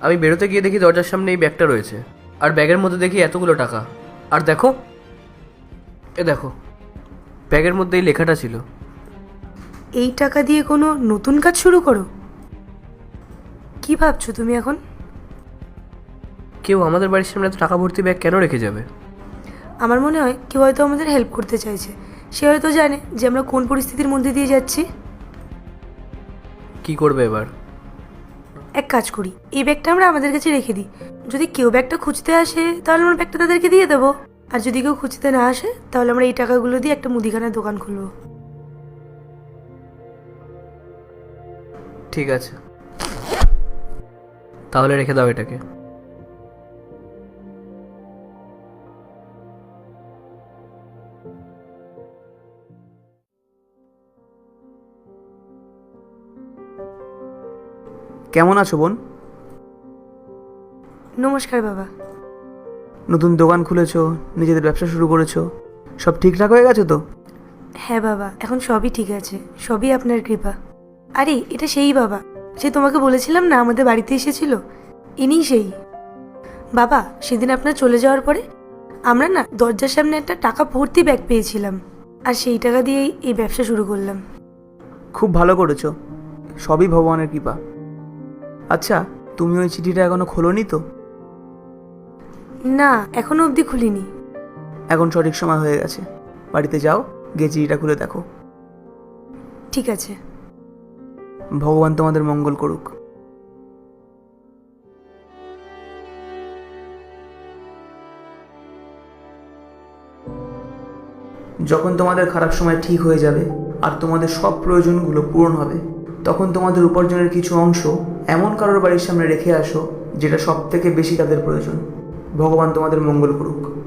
আমি বেরোতে গিয়ে দেখি দরজার সামনে এই ব্যাগটা রয়েছে। আর ব্যাগের মধ্যে দেখি এতগুলো টাকা। আর দেখো এ দেখো ব্যাগের মধ্যে এই লেখাটা ছিল। এই টাকা দিয়ে কোনো নতুন কাজ শুরু করো? কি ভাবছ তুমি এখন? কেউ আমাদের বাড়ির সামনে এত টাকা ভর্তি ব্যাগ কেন রেখে যাবে? আমার মনে হয় কেউ হয়তো আমাদের হেল্প করতে চাইছে। সে হয়তো জানে যে আমরা কোন পরিস্থিতির মধ্যে দিয়ে যাচ্ছি। কি করবে এবার? এক কাজ করি, এই ব্যাগটা আমরা আমাদের কাছে রেখে দিই। যদি কেউ ব্যাগটা খুঁজতে আসে, তাহলে আমরা ব্যাগটা তাদেরকে দিয়ে দেবো। আর যদি কেউ খুঁজতে না আসে, তাহলে আমরা এই টাকাগুলো দিয়ে একটা মুদিখানার দোকান খুলবো। ঠিক আছে। তাহলে রেখে দাও এটাকে। কেমন আছো বোন? নমস্কার বাবা। নতুন দোকান খুলেছো নিজেদের ব্যবসা শুরু করেছ সব ঠিকঠাক হয়ে গেছে তো? হ্যাঁ বাবা এখন সবই ঠিক আছে সবই আপনার কৃপা। আরে এটা সেই বাবা সে তোমাকে বলেছিলাম না আমাদের বাড়িতে এসেছিল? ইনিই সেই। বাবা সেদিন আপনার চলে যাওয়ার পরে আমরা না দরজার সামনে একটা টাকা ভর্তি ব্যাগ পেয়েছিলাম আর সেই টাকা দিয়েই এই ব্যবসা শুরু করলাম। খুব ভালো করেছ সবই ভগবানের কৃপা। আচ্ছা তুমি ওই চিঠিটা এখনও খোলোনি তো? না এখনও অবধি খুলিনি। এখন সঠিক সময় হয়ে গেছে। বাড়িতে যাও গিয়ে চিঠিটা খুলে দেখো। ঠিক আছে। ভগবান তোমাদের মঙ্গল করুক। যখন তোমাদের খারাপ সময় ঠিক হয়ে যাবে আর তোমাদের সব প্রয়োজনগুলো পূরণ হবে তখন তোমাদের উপার্জনের কিছু অংশ এমন কারোর বাড়ির সামনে রেখে আসো, যেটা সব থেকে বেশি তাদের প্রয়োজন। ভগবান তোমাদের মঙ্গল করুক।